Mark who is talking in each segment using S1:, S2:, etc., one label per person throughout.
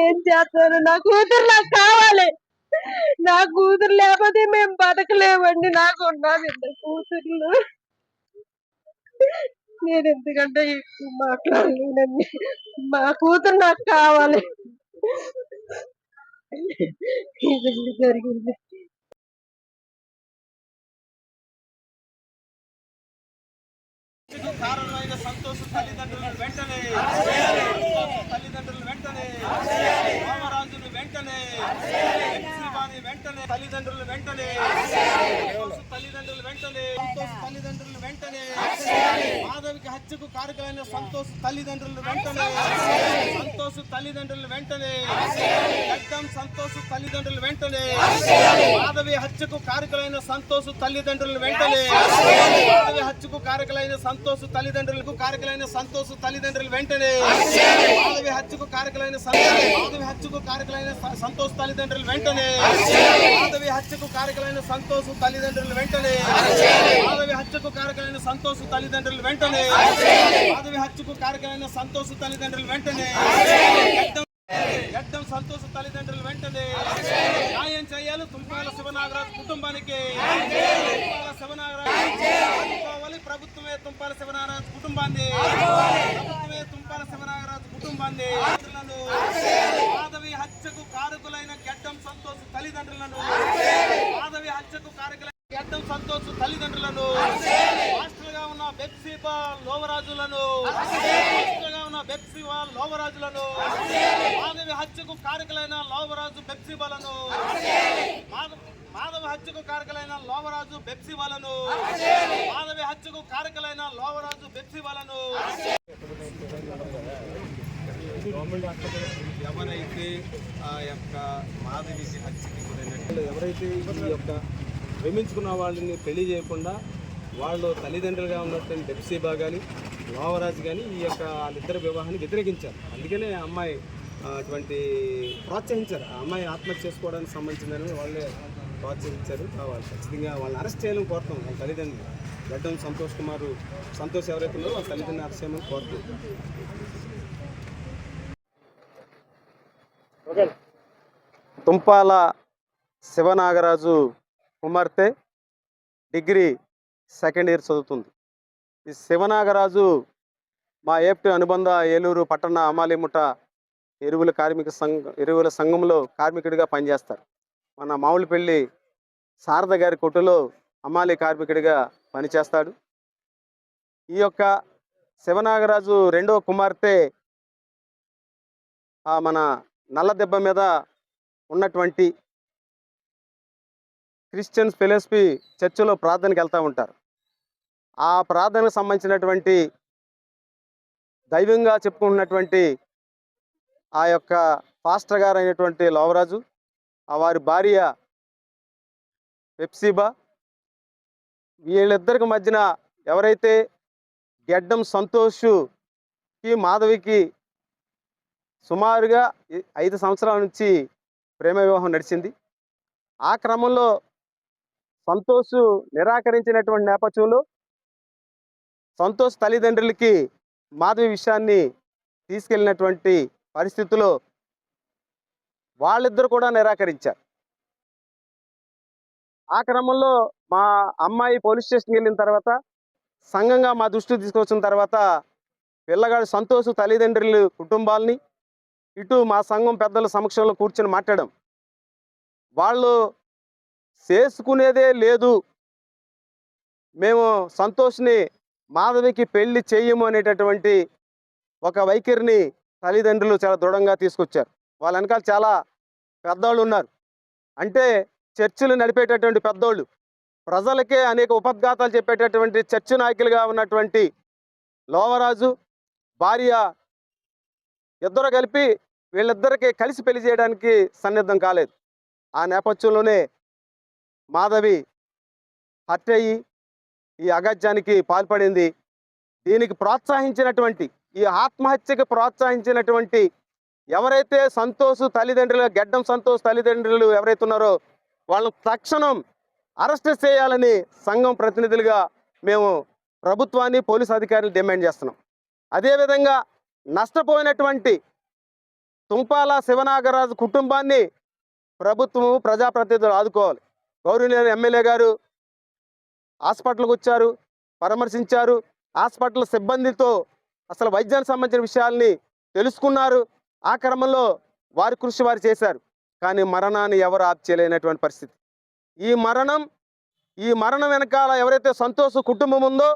S1: ఏం చేస్తాను నా కూతురు నాకు కావాలి. నా కూతురు లేకపోతే మేము బతకలేమండి. నాకు ఉన్నది ఇద్దరు కూతుర్లు. నేను ఎందుకంటే మాట్లాడలేనండి. మా కూతురు నాకు కావాలి. జరిగింది.
S2: కారణమైన సంతోష తల్లిదండ్రులను వెంటనే తల్లిదండ్రులు వెంటనే రామరాజును వెంటనే శివాని వెంటనే తల్లిదండ్రులు వెంటనే తల్లిదండ్రులు వెంటనే సంతోష తల్లిదండ్రులు వెంటనే మాధవికి హత్యకు కారకులైన సంతోష తల్లిదండ్రులు వెంటనే సంతోష తల్లిదండ్రులు వెంటనే గడ్డం సంతోష తల్లిదండ్రులు వెంటనే మాధవి హత్యకు కారకులైన సంతోష తల్లిదండ్రులు వెంటనే మాధవి హత్యకు కారకులైన సంతోష తల్లిదండ్రులకు కారకులైన సంతోష తల్లిదండ్రులు వెంటనే మాధవి హత్యకు కారకులైన సంతోష మాధవి హత్యకు కారకులైన సంతోష తల్లిదండ్రులు వెంటనే మాధవి హత్యకు కారకులైన సంతోష తల్లిదండ్రులు వెంటనే! మాధవి హత్యకు కారకులైన సంతోష తల్లిదండ్రులు వెంటనే! మాధవి హత్యకు కారకులైన సంతోష తల్లిదండ్రులు వెంటనే! గడ్డం సంతోష తల్లిదండ్రులు వెంటనే! న్యాయం చేయాలి తుంపాల శివనాగరాజు కుటుంబానికి! తుంపాల శివనాగరాజు ప్రభుత్వమే తుంపాల శివనాగరాజు కుటుంబాన్ని! ప్రభుత్వమే తుంపాల శివనాగరాజు కుటుంబాన్ని! మాధవి హత్యకు కారకులైన సంతోష్ తల్లిదండ్రులను. మాధవి హత్యకు కారకులైన గడ్డం సంతోష్ తల్లిదండ్రులను. హాస్టల్గా ఉన్న బెప్సీబా లోవరాజులను. హాస్టల్గా ఉన్న బెప్సీబా లోవరాజులను. మాధవి హత్యకు కారకులైన లోవరాజు బెప్సీబాలను మాధవ హత్యకు కారకులైన లోవరాజు బెప్సీబాలను మాధవి హత్యకు కారకులైన లోవరాజు బెప్సీబాలను ఎవరైతే ఆ యొక్క మాధవి హత్యకి గురైనట్టు ఎవరైతే ఈ యొక్క ప్రేమించుకున్న వాళ్ళని పెళ్ళి చేయకుండా వాళ్ళు తల్లిదండ్రులుగా ఉన్నటువంటి డెప్సీబా కానీ లోవరాజు కానీ ఈ యొక్క వాళ్ళిద్దరి వివాహాన్ని వ్యతిరేకించారు. అందుకనే ఆ అమ్మాయి అటువంటి ప్రోత్సహించారు. ఆ అమ్మాయి ఆత్మహత్య చేసుకోవడానికి సంబంధించిందని వాళ్ళే ప్రోత్సహించారు. వాళ్ళు ఖచ్చితంగా వాళ్ళని అరెస్ట్ చేయాలని కోరుతాం వాళ్ళ తల్లిదండ్రులు. గడ్డం సంతోష్ కుమార్ సంతోష్ ఎవరైతే ఉన్నారో వాళ్ళ తల్లిదండ్రులు అరెస్ట్ చేయమని కోరుతాం. తుంపాల శివనాగరాజు కుమార్తె డిగ్రీ సెకండ్ ఇయర్ చదువుతుంది. ఈ శివనాగరాజు మా ఏప్టి అనుబంధ ఏలూరు పట్టణ అమాలిముఠ ఎరువుల కార్మిక సంఘ ఎరువుల సంఘంలో కార్మికుడిగా పనిచేస్తారు. మన మామిడిపల్లి శారద గారి కొట్టులో అమాలి కార్మికుడిగా పనిచేస్తాడు. ఈ యొక్క శివనాగరాజు రెండవ కుమార్తె ఆ మన నల్ల దెబ్బ మీద ఉన్నటువంటి క్రిస్టియన్స్ ఫిలాసఫీ చర్చిలో ప్రార్థనకి వెళ్తూ ఉంటారు. ఆ ప్రార్థనకు సంబంధించినటువంటి దైవంగా చెప్పుకుంటున్నటువంటి ఆ యొక్క పాస్టర్ గారు అయినటువంటి లోవరాజు ఆ వారి భార్య పెప్సిబా వీళ్ళిద్దరికి మధ్యన ఎవరైతే గెడ్డం సంతోష్కి మాధవికి సుమారుగా ఐదు సంవత్సరాల నుంచి ప్రేమ వివాహం నడిచింది. ఆ క్రమంలో సంతోష్ నిరాకరించినటువంటి నేపథ్యంలో సంతోష్ తల్లిదండ్రులకి మాధవి విషయాన్ని తీసుకెళ్ళినటువంటి పరిస్థితిలో వాళ్ళిద్దరు కూడా నిరాకరించారు. ఆ క్రమంలో మా అమ్మాయి పోలీస్ స్టేషన్కి వెళ్ళిన తర్వాత సంఘంగా మా దృష్టికి తీసుకొచ్చిన తర్వాత పిల్లగాడు సంతోష్ తల్లిదండ్రులు కుటుంబాలని ఇటు మా సంఘం పెద్దల సమక్షంలో కూర్చొని మాట్లాడాం. వాళ్ళు చేసుకునేదే లేదు. మేము సంతోష్ని మాధవికి పెళ్ళి చేయము అనేటటువంటి ఒక వైఖరిని తల్లిదండ్రులు చాలా దృఢంగా తీసుకొచ్చారు. వాళ్ళ వెనకాల చాలా పెద్దవాళ్ళు ఉన్నారు. అంటే చర్చిలు నడిపేటటువంటి పెద్దోళ్ళు ప్రజలకే అనేక ఉపద్ఘాతాలు చెప్పేటటువంటి చర్చి నాయకులుగా ఉన్నటువంటి లోవరాజు భార్య ఇద్దరు కలిపి వీళ్ళిద్దరికి కలిసి పెళ్ళి చేయడానికి సన్నిద్ధం కాలేదు. ఆ నేపథ్యంలోనే మాధవి హత్య అయ్యి ఈ అగత్యానికి పాల్పడింది. దీనికి ప్రోత్సహించినటువంటి ఈ ఆత్మహత్యకి ప్రోత్సహించినటువంటి ఎవరైతే సంతోష్ తల్లిదండ్రులు గెడ్డం సంతోష్ తల్లిదండ్రులు ఎవరైతే ఉన్నారో వాళ్ళని తక్షణం అరెస్ట్ చేయాలని సంఘం ప్రతినిధులుగా మేము ప్రభుత్వాన్ని పోలీస్ అధికారులు డిమాండ్ చేస్తున్నాం. అదేవిధంగా నష్టపోయినటువంటి తుంపాల శివనాగరాజు కుటుంబాన్ని ప్రభుత్వము ప్రజాప్రతినిధులు ఆదుకోవాలి. గౌరవనీయులు ఎమ్మెల్యే గారు హాస్పిటల్కి వచ్చారు పరామర్శించారు. హాస్పిటల్ సిబ్బందితో అసలు వైద్యానికి సంబంధించిన విషయాల్ని తెలుసుకున్నారు. ఆ క్రమంలో వారి కృషి వారు చేశారు. కానీ మరణాన్ని ఎవరు ఆప్ చేయలేనటువంటి పరిస్థితి. ఈ మరణం ఈ మరణం వెనకాల ఎవరైతే సంతోష కుటుంబం ఉందో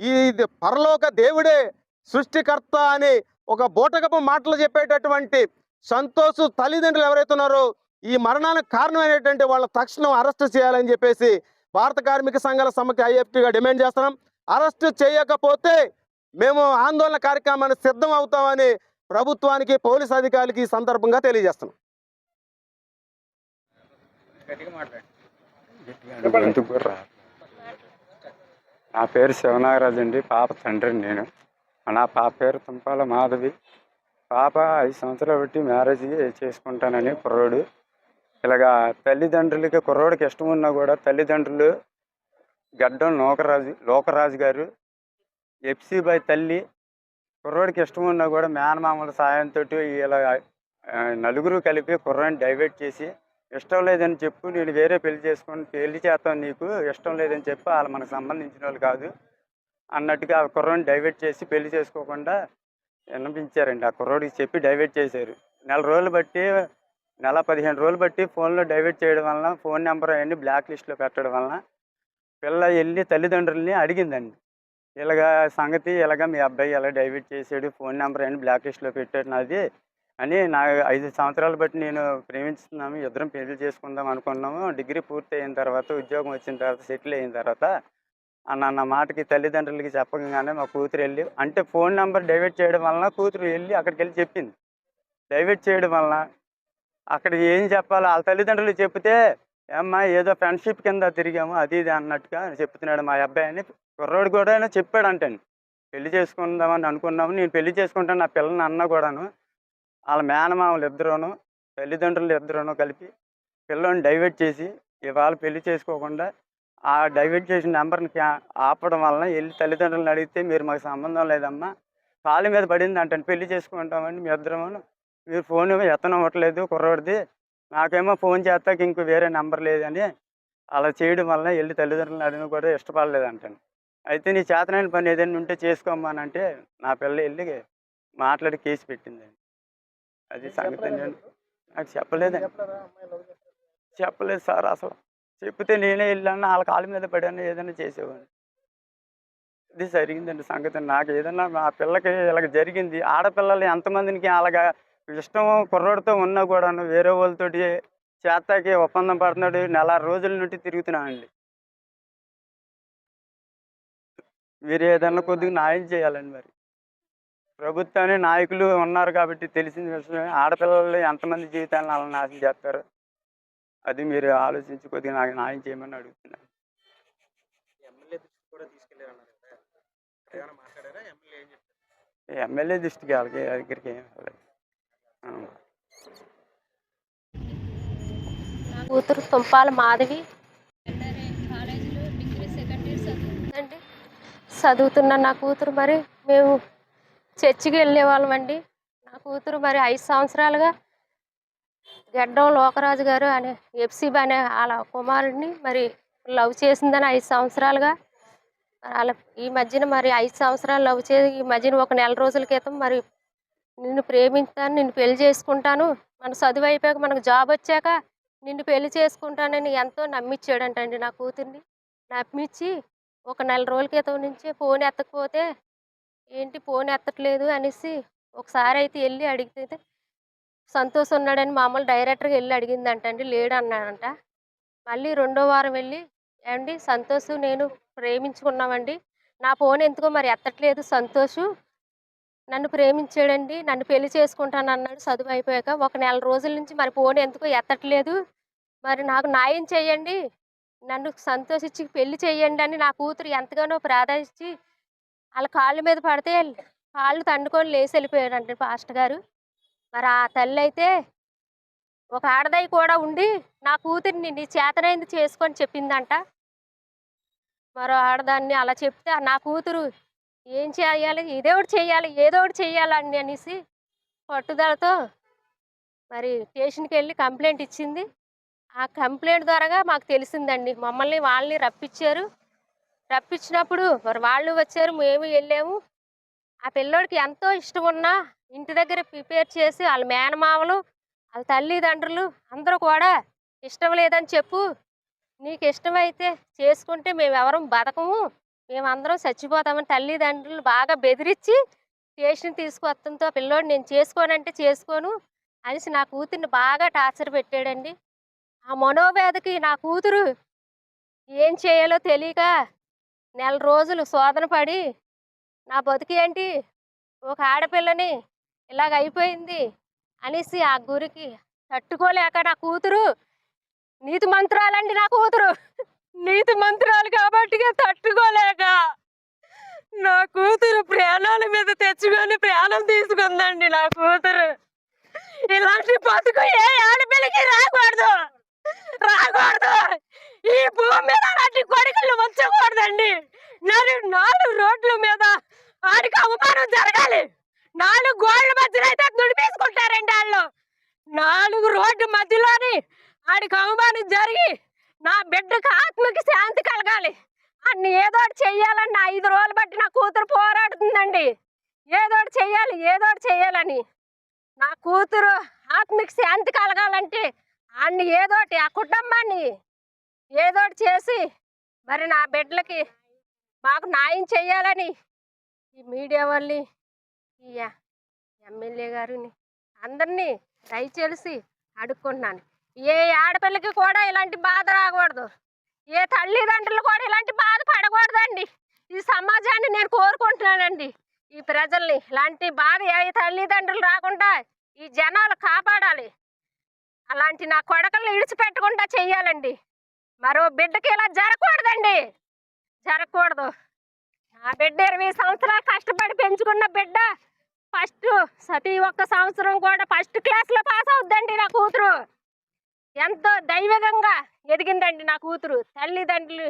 S2: ఈ పరలోక దేవుడే సృష్టికర్త అని ఒక బోటకపు మాటలు చెప్పేటటువంటి సంతోష్ తల్లిదండ్రులు ఎవరైతే ఉన్నారో ఈ మరణానికి కారణమైనటువంటి వాళ్ళ తక్షణం అరెస్ట్ చేయాలని చెప్పేసి భారత కార్మిక సంఘాల సమ్మకి ఐఎఫ్టీగా డిమాండ్ చేస్తున్నాం. అరెస్ట్ చేయకపోతే మేము ఆందోళన కార్యక్రమాన్ని సిద్ధం అవుతామని ప్రభుత్వానికి పోలీస్ అధికారులకి ఈ సందర్భంగా తెలియజేస్తున్నాం.
S3: నా పేరు శివనాగరాజు అండి. పాప తండ్రి నేను. నా పాప పేరు తుంపాల మాధవి. పాప ఐదు సంవత్సరాలు బట్టి మ్యారేజ్ చేసుకుంటానని కుర్రోడు. ఇలాగా తల్లిదండ్రులకి కుర్రోడికి ఇష్టం ఉన్నా కూడా తల్లిదండ్రులు గడ్డం లోకరాజు లోకరాజు గారు ఎఫ్సీబాయ్ తల్లి కుర్రోడికి ఇష్టం ఉన్నా కూడా మేనమామల సాయంతో ఇలా నలుగురు కలిపి కుర్రాన్ని డైవర్ట్ చేసి ఇష్టం లేదని చెప్పు నేను వేరే పెళ్ళి చేసుకొని పెళ్ళి చేస్తాను నీకు ఇష్టం లేదని చెప్పి వాళ్ళు మనకు సంబంధించిన వాళ్ళు కాదు. అన్నట్టుగా ఆ కుర్రాన్ని డైవర్ట్ చేసి పెళ్ళి చేసుకోకుండా విన్నపించారండి ఆ కుర్రోడికి చెప్పి డైవర్ట్ చేశారు. నెల రోజులు బట్టి నెల పదిహేను రోజులు బట్టి ఫోన్లో డైవర్ట్ చేయడం వలన ఫోన్ నెంబర్ అవన్నీ బ్లాక్ లిస్ట్లో పెట్టడం వలన పిల్ల వెళ్ళి తల్లిదండ్రుల్ని అడిగిందండి. ఇలాగా సంగతి ఇలాగ మీ అబ్బాయి ఎలా డైవర్ట్ చేసాడు ఫోన్ నెంబర్ అని బ్లాక్ లిస్ట్లో పెట్టాడు నాది అని నా ఐదు సంవత్సరాలు బట్టి నేను ప్రేమిస్తున్నాము ఇద్దరం పెళ్ళి చేసుకుందాం అనుకున్నాము. డిగ్రీ పూర్తి అయిన తర్వాత ఉద్యోగం వచ్చిన తర్వాత సెటిల్ అయిన తర్వాత అన్న మాటకి తల్లిదండ్రులకి చెప్పగానే మా కూతురు వెళ్ళి అంటే ఫోన్ నెంబర్ డైవర్ట్ చేయడం వలన కూతురు వెళ్ళి అక్కడికి వెళ్ళి చెప్పింది. డైవర్ట్ చేయడం వలన అక్కడ ఏం చెప్పాలో వాళ్ళ తల్లిదండ్రులు చెప్తే ఏమ్మా ఏదో ఫ్రెండ్షిప్ కింద తిరిగాము అది ఇది అన్నట్టుగా చెప్తున్నాడు మా అబ్బాయి అని కుర్రోడు కూడా చెప్పాడు అంటండి. పెళ్ళి చేసుకుందామని అనుకున్నాము నేను పెళ్ళి చేసుకుంటాను నా పిల్లని అన్న కూడాను. వాళ్ళ మేనమామలు ఇద్దరును తల్లిదండ్రులు ఇద్దరును కలిపి పిల్లని డైవర్ట్ చేసి ఇవాళ పెళ్ళి చేసుకోకుండా ఆ డైవర్ట్ చేసిన నెంబర్ని ఆపడం వలన వెళ్ళి తల్లిదండ్రులను అడిగితే మీరు మాకు సంబంధం లేదమ్మా. కాలు మీద పడింది అంటే పెళ్ళి చేసుకుంటామని మీ ఇద్దరము. మీరు ఫోన్ ఎత్తనం అవ్వట్లేదు కుర్రోడిది నాకేమో ఫోన్ చేస్తాక ఇంకో వేరే నెంబర్ లేదని అలా చేయడం వల్ల వెళ్ళి తల్లిదండ్రులను అడిగిన కూడా ఇష్టపడలేదు అంటాను. అయితే నీ చేతనైన పని ఏదైనా ఉంటే చేసుకోమనంటే నా పిల్ల వెళ్ళి మాట్లాడి కేసు పెట్టిందండి అది సంగతి నాకు చెప్పలేదండి. చెప్పలేదు సార్ అసలు. చెప్తే నేనే వెళ్ళాను? వాళ్ళ కాళ్ళ మీద పడాను? ఏదైనా చేసేవాడిని. ఇది జరిగిందండి సంగతి. నాకు ఏదన్నా మా పిల్లకి ఇలాగ జరిగింది. ఆడపిల్లలు ఎంతమందికి అలాగా ఇష్టం కుర్రోడితో ఉన్నా కూడాను వేరే వాళ్ళతోటి చేతకి ఒప్పందం పడుతున్నాడు. నెల రోజుల నుండి తిరుగుతున్నానండి. మీరు ఏదన్నా కొద్దిగా న్యాయం చేయాలండి మరి. ప్రభుత్వాన్ని నాయకులు ఉన్నారు కాబట్టి తెలిసిన విషయం ఆడపిల్లలు ఎంతమంది జీవితాలను అలా నాశనం చేస్తారు? అది మీరు ఆలోచించి కొద్దిగా నాకు న్యాయం చేయమని అడుగుతున్నాను.
S2: ఎమ్మెల్యే దృష్టి కూడా తీసుకెళ్ళారన్నారు కదా. ఏమైనా మాట్లాడారా? ఎమ్మెల్యే ఏం చెప్పారు?
S3: ఎమ్మెల్యే దృష్టికి వాళ్ళకి దగ్గరికి ఏం
S4: కూతురు తుంపాల మాధవి. చదువుతున్న నా కూతురు మరి మేము చర్చికి వెళ్ళేవాళ్ళం అండి నా కూతురు మరి ఐదు సంవత్సరాలుగా గడ్డం లోకరాజు గారు అనే ఎఫ్సీబ్ అనే వాళ్ళ కుమారుడిని మరి లవ్ చేసిందని ఐదు సంవత్సరాలుగా వాళ్ళ ఈ మధ్యన మరి ఐదు సంవత్సరాలు లవ్ చేసి ఈ మధ్యన ఒక నెల రోజుల క్రితం మరి నిన్ను ప్రేమిస్తాను నిన్ను పెళ్ళి చేసుకుంటాను. మన చదువు అయిపోయాక మనకు జాబ్ వచ్చాక నిన్ను పెళ్ళి చేసుకుంటానని ఎంతో నమ్మించాడంటండి నా కూతుర్ని. నమ్మించి ఒక నెల రోజుల క్రితం నుంచి ఫోన్ ఎత్తకపోతే ఏంటి ఫోన్ ఎత్తట్లేదు అనేసి ఒకసారి అయితే వెళ్ళి అడిగితే సంతోష్ ఉన్నాడని మామూలు డైరెక్టర్గా వెళ్ళి అడిగిందంటండి లేడు అన్నాడంట మళ్ళీ రెండో వారం వెళ్ళి ఏమండి సంతోష్ నేను ప్రేమించుకున్నామండి. నా ఫోన్ ఎందుకో మరి ఎత్తట్లేదు సంతోష్. నన్ను ప్రేమించాడండి నన్ను పెళ్ళి చేసుకుంటాను అన్నాడు చదువు అయిపోయాక. ఒక నెల రోజుల నుంచి మరి ఫోన్ ఎందుకో ఎత్తట్లేదు. మరి నాకు న్యాయం చేయండి. నన్ను సంతోషించి పెళ్ళి చేయండి అని నా కూతురు ఎంతగానో ప్రార్థించి వాళ్ళ కాళ్ళ మీద పడితే కాళ్ళు తండుకొని లేచి వెళ్ళిపోయాడంట పాస్టర్ గారు. మరి ఆ తల్లి అయితే ఒక ఆడదాయి కూడా ఉండి నా కూతురిని నీ చేతనైంది చేసుకొని చెప్పిందంట. మరో ఆడదాన్ని అలా చెప్తే నా కూతురు ఏం చేయాలి? ఇదే ఒకటి చేయాలి ఏదో ఒకటి చేయాలని అనేసి పట్టుదలతో మరి స్టేషన్కి వెళ్ళి కంప్లైంట్ ఇచ్చింది. ఆ కంప్లైంట్ ద్వారాగా మాకు తెలిసిందండి. మమ్మల్ని వాళ్ళని రప్పించారు. రప్పించినప్పుడు మరి వాళ్ళు వచ్చారు మేము వెళ్ళాము. ఆ పిల్లోడికి ఎంతో ఇష్టం ఉన్నా ఇంటి దగ్గర ప్రిపేర్ చేసి వాళ్ళ మేనమామలు వాళ్ళ తల్లిదండ్రులు అందరూ కూడా ఇష్టం లేదని చెప్పు. నీకు ఇష్టమైతే చేసుకుంటే మేము ఎవరం బతకము. మేమందరం చచ్చిపోతామని తల్లిదండ్రులు బాగా బెదిరించి స్టేషన్ తీసుకొత్తంతో పిల్లోడు నేను చేసుకోనంటే చేసుకోను అనేసి నా కూతుర్ని బాగా టార్చర్ పెట్టాడండి. ఆ మనోవేదకి నా కూతురు ఏం చేయాలో తెలియక నెల రోజులు శోధన పడి నా బతుకేంటి? ఒక ఆడపిల్లని ఇలాగ అయిపోయింది అనేసి ఆ గురికి తట్టుకోలేక నా కూతురు నీతి మంత్రాలండి నా కూతురు. నీతి మంత్రాలు కాబట్టి తట్టుకోలేక నా కూతురు ప్రాణాల మీద తెచ్చుకొని ప్రాణం తీసుకుందండి నా కూతురు. ఇలాంటి బతుకు ఏ ఆడపిల్లకి రాకూడదు. రాకూడదు. ఈ భూమి మీద అలాంటి కొడుకులు ఉంచకూడదండి నాలుగు నాలుగు రోడ్ల మీద ఆడికి అవమానం జరగాలి. నాలుగు గోళ్ళ మధ్యలో అయితే దుడిపేసుకుంటారండి వాళ్ళు. నాలుగు రోడ్డు మధ్యలోని ఆడికి అవమానం జరిగి నా బిడ్డకు ఆత్మకి శాంతి కలగాలి. అన్ని ఏదో చెయ్యాలని ఐదు రోజులు బట్టి నా కూతురు పోరాడుతుందండి. ఏదో చెయ్యాలి ఏదో చెయ్యాలని. నా కూతురు ఆత్మకి శాంతి కలగాలంటే అన్ని ఏదోటి ఆ కుటుంబాన్ని ఏదోటి చేసి మరి నా బిడ్డలకి మాకు న్యాయం చెయ్యాలని ఈ మీడియా వాళ్ళని ఇయ్యా ఎమ్మెల్యే గారిని అందరినీ దయచేసి అడుక్కుంటున్నాను. ఏ ఆడపిల్లకి కూడా ఇలాంటి బాధ రాకూడదు. ఏ తల్లిదండ్రులు కూడా ఇలాంటి బాధ పడకూడదండి. ఈ సమాజాన్ని నేను కోరుకుంటున్నానండి. ఈ ప్రజల్ని ఇలాంటి బాధ ఏ తల్లిదండ్రులు రాకుండా ఈ జనాలు కాపాడాలి. అలాంటి నా కొడకల్ని ఇడిచిపెట్టకుండా చెయ్యాలండి. మరో బిడ్డకి ఇలా జరగకూడదండి. జరగకూడదు. నా బిడ్డ ఇరవై సంవత్సరాలు కష్టపడి పెంచుకున్న బిడ్డ ఫస్ట్ ప్రతి ఒక్క సంవత్సరం కూడా ఫస్ట్ క్లాస్లో పాస్ అవుద్దండి నా కూతురు. ఎంతో దైవికంగా ఎదిగిందండి నా కూతురు. తల్లిదండ్రులు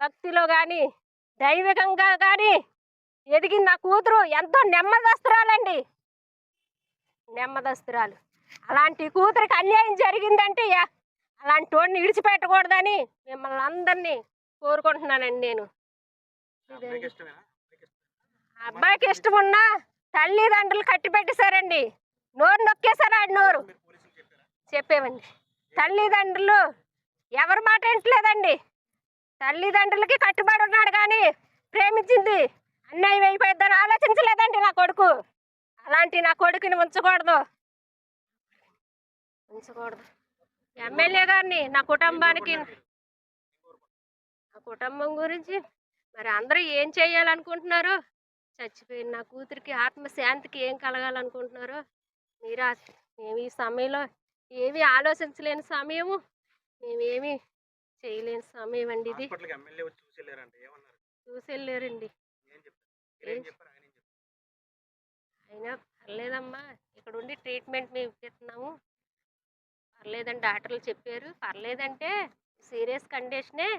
S4: భక్తిలో కానీ దైవికంగా కానీ ఎదిగిన నా కూతురు ఎంతో నెమ్మదస్తురాలండి నెమ్మదస్తురాలు అలాంటి కూతురికి అన్యాయం జరిగిందంటే అలాంటి వాడిని విడిచిపెట్టకూడదని మిమ్మల్ని అందరినీ కోరుకుంటున్నానండి నేను. అబ్బాయికి ఇష్టం ఉన్నా తల్లిదండ్రులు కట్టి పెట్టేశారండి. నోరు నొక్కేశారు ఆడి నోరు. చెప్పేవండి. తల్లిదండ్రులు ఎవరి మాట వింటలేదండి. తల్లిదండ్రులకి కట్టుబడి ఉన్నాడు కానీ ప్రేమించింది. అన్యాయం అయిపోయిద్దని ఆలోచించలేదండి నా కొడుకు. అలాంటి నా కొడుకుని ఉంచకూడదు. ఉంచకూడదు. ఎమ్మెల్యే గారిని నా కుటుంబానికి నా కుటుంబం గురించి మరి అందరూ ఏం చేయాలనుకుంటున్నారు? చచ్చిపోయిన. నా కూతురికి ఆత్మశాంతికి ఏం కలగాలనుకుంటున్నారో మీరు మేము ఈ సమయంలో ఏమీ ఆలోచించలేని సమయము. మేమేమి చేయలేని సమయం అండి ఇది.
S2: హాస్పిటల్కి ఎమ్మెల్యే వచ్చి చూసి వెళ్ళారంట ఏమన్నారు?
S4: చూసి వెళ్ళారండి
S2: ఏం చెప్పారు? మీరేం చెప్పారు? ఆయన ఏం చెప్పారు?
S4: అయినా పర్లేదమ్మా. ఇక్కడ ఉండి ట్రీట్మెంట్ మేము ఇప్పిస్తున్నాము. పర్లేదని డాక్టర్లు చెప్పారు. పర్లేదంటే సీరియస్ కండిషనే.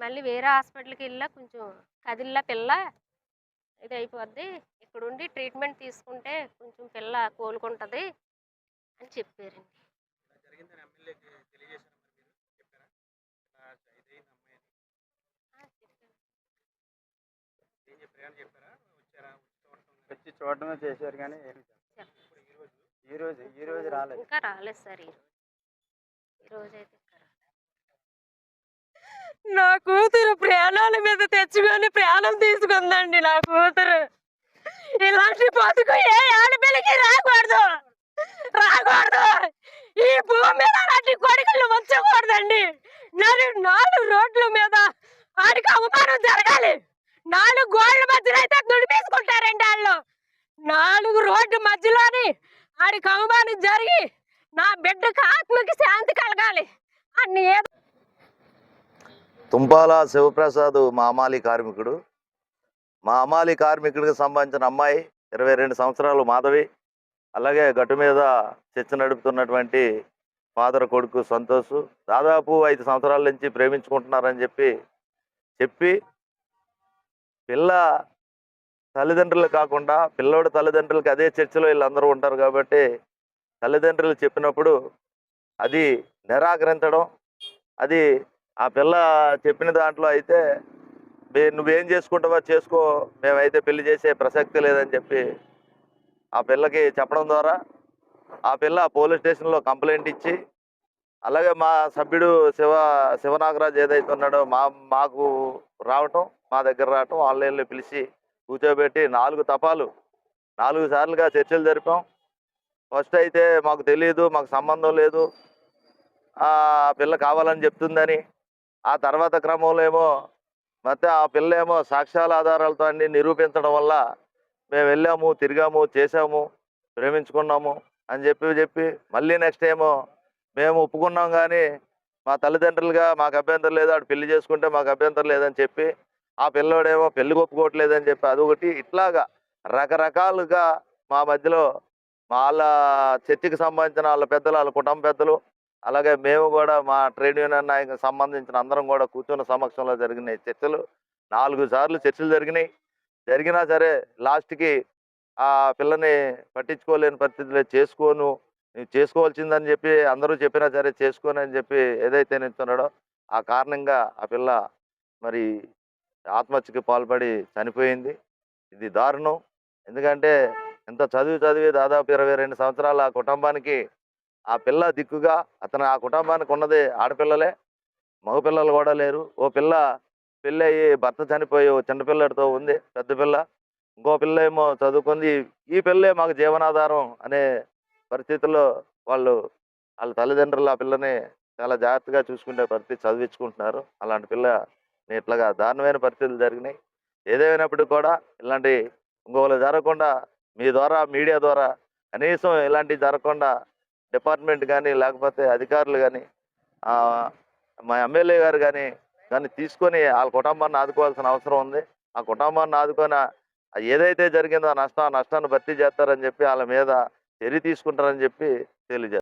S4: మళ్ళీ వేరే హాస్పిటల్కి వెళ్ళా కొంచెం కదిల్లా పిల్ల ఇది అయిపోద్ది ఇక్కడ ఉండి ట్రీట్మెంట్ తీసుకుంటే కొంచెం పిల్ల కోలుకుంటుంది అని చెప్పారండి.
S2: వచ్చి చూడటం
S3: వచ్చి చూడడమే చేశారు కానీ
S2: ఈ రోజు?
S3: ఈ రోజు ఈ రోజు రాలేదు.
S4: ఇంకా రాలేదు సార్ ఈరోజు ఈరోజు అయితే.
S1: నా కూతురు ప్రాణాల మీద తెచ్చుకొని ప్రాణం తీసుకుందండి నా కూతురు. ఇలాంటి బతుకు ఏ ఆడపిల్లకి రాకూడదు. రాకూడదు. ఈ భూమి మీద అలాంటి కొడుకులు ఉంచకూడదండి. నాలుగు నాలుగు రోడ్ల మీద ఆడికి అవమానం జరగాలి. నాలుగు గోళ్ళ మధ్యలో అయితే దుడిపేసుకుంటారండి వాళ్ళు. నాలుగు రోడ్డు మధ్యలోని ఆడికి అవమానం జరిగి నా బిడ్డకు ఆత్మకి శాంతి కలగాలి. అన్ని ఏదో
S5: తుంపాల శివప్రసాద్ మా అమాలి కార్మికుడు. మా అమాలి కార్మికుడికి సంబంధించిన అమ్మాయి ఇరవై రెండు సంవత్సరాలు మాధవి. అలాగే గట్టు మీద చర్చ నడుపుతున్నటువంటి ఫాదర్ కొడుకు సంతోష్. దాదాపు ఐదు సంవత్సరాల నుంచి ప్రేమించుకుంటున్నారని చెప్పి చెప్పి పిల్ల తల్లిదండ్రులు కాకుండా పిల్లోడి తల్లిదండ్రులకి అదే చర్చిలో వీళ్ళందరూ ఉంటారు కాబట్టి తల్లిదండ్రులు చెప్పినప్పుడు అది నిరాకరించడం అది ఆ పిల్ల చెప్పిన దాంట్లో అయితే "మీ- నువ్వేం చేసుకుంటావో చేసుకో మేమైతే పెళ్ళి చేసే ప్రసక్తి లేదని చెప్పి ఆ పిల్లకి చెప్పడం ద్వారా ఆ పిల్ల పోలీస్ స్టేషన్లో కంప్లైంట్ ఇచ్చి అలాగే మా సభ్యుడు శివ శివనాగరాజ్ ఏదైతే ఉన్నాడో మా మాకు రావటం మా దగ్గర రావటం ఆన్లైన్లో పిలిచి కూర్చోబెట్టి నాలుగు తపాలు నాలుగు సార్లుగా చర్చలు జరిపాం. ఫస్ట్ అయితే మాకు తెలియదు మాకు సంబంధం లేదు. ఆ పిల్ల కావాలని చెప్తుందని ఆ తర్వాత క్రమంలో ఏమో ಮತ್ತೆ ఆ పిల్ల ఏమో సాక్ష్యాల ఆధారాలతో అన్ని నిరూపించడం వల్ల మేము వెళ్ళాము తిరిగాము చేసాము ప్రేమించుకున్నాము అని చెప్పి చెప్పి మళ్ళీ నెక్స్ట్ ఏమో మేము ఒప్పుకున్నాం కానీ మా తల్లిదండ్రులుగా మాకు అభ్యంతరం లేదు ఆడు పెళ్లి చేసుకుంటే మాకు అభ్యంతరం లేదని చెప్పి ఆ పిల్లోడేమో పెళ్లికి ఒప్పుకోవట్లేదని చెప్పి అదొకటి ఇట్లాగా రకరకాలుగా మా మధ్యలో వాళ్ళ చర్చికి సంబంధించిన వాళ్ళ పెద్దలు వాళ్ళ కుటుంబ పెద్దలు అలాగే మేము కూడా మా ట్రేడ్ యూనియన్ నాయకు సంబంధించిన అందరం కూడా కూర్చున్న సమక్షంలో జరిగినాయి చర్చలు. నాలుగు సార్లు చర్చలు జరిగినాయి. జరిగినా సరే లాస్ట్కి ఆ పిల్లని పట్టించుకోలేని పరిస్థితిలో చేసుకోను చేసుకోవాల్సిందని చెప్పి అందరూ చెప్పినా సరే చేసుకోను అని చెప్పి ఏదైతే నించున్నాడో ఆ కారణంగా ఆ పిల్ల మరి ఆత్మహత్యకి పాల్పడి చనిపోయింది. ఇది దారుణం. ఎందుకంటే ఇంత చదివి చదివి దాదాపు ఇరవై రెండు సంవత్సరాల ఆ కుటుంబానికి ఆ పిల్ల దిక్కుగా అతను ఆ కుటుంబానికి ఉన్నది ఆడపిల్లలే మగపిల్లలు కూడా లేరు. ఓ పిల్ల పెళ్ళి అయ్యి భర్త చనిపోయి ఓ చిన్నపిల్లడితో ఉంది పెద్ద పిల్ల. ఇంకో పిల్ల ఏమో చదువుకుంది. ఈ పిల్లే మాకు జీవనాధారం అనే పరిస్థితుల్లో వాళ్ళు వాళ్ళ తల్లిదండ్రులు ఆ పిల్లని చాలా జాగ్రత్తగా చూసుకునే పరిస్థితి చదివించుకుంటున్నారు. అలాంటి పిల్ల ఇట్లాగా దారుణమైన పరిస్థితులు జరిగినాయి. ఏదేమైనప్పటికీ కూడా ఇలాంటి ఇంకోలు జరగకుండా మీ ద్వారా మీడియా ద్వారా కనీసం ఇలాంటివి జరగకుండా డిపార్ట్మెంట్ కానీ లేకపోతే అధికారులు కానీ మా ఎమ్మెల్యే గారు కానీ దాన్ని తీసుకొని వాళ్ళ కుటుంబాన్ని ఆదుకోవాల్సిన అవసరం ఉంది. ఆ కుటుంబాన్ని ఆదుకొని ఏదైతే జరిగిందో ఆ నష్టం ఆ నష్టాన్ని భర్తీ చేస్తారని చెప్పి వాళ్ళ మీద చర్య తీసుకుంటారని చెప్పి తెలియజేస్తారు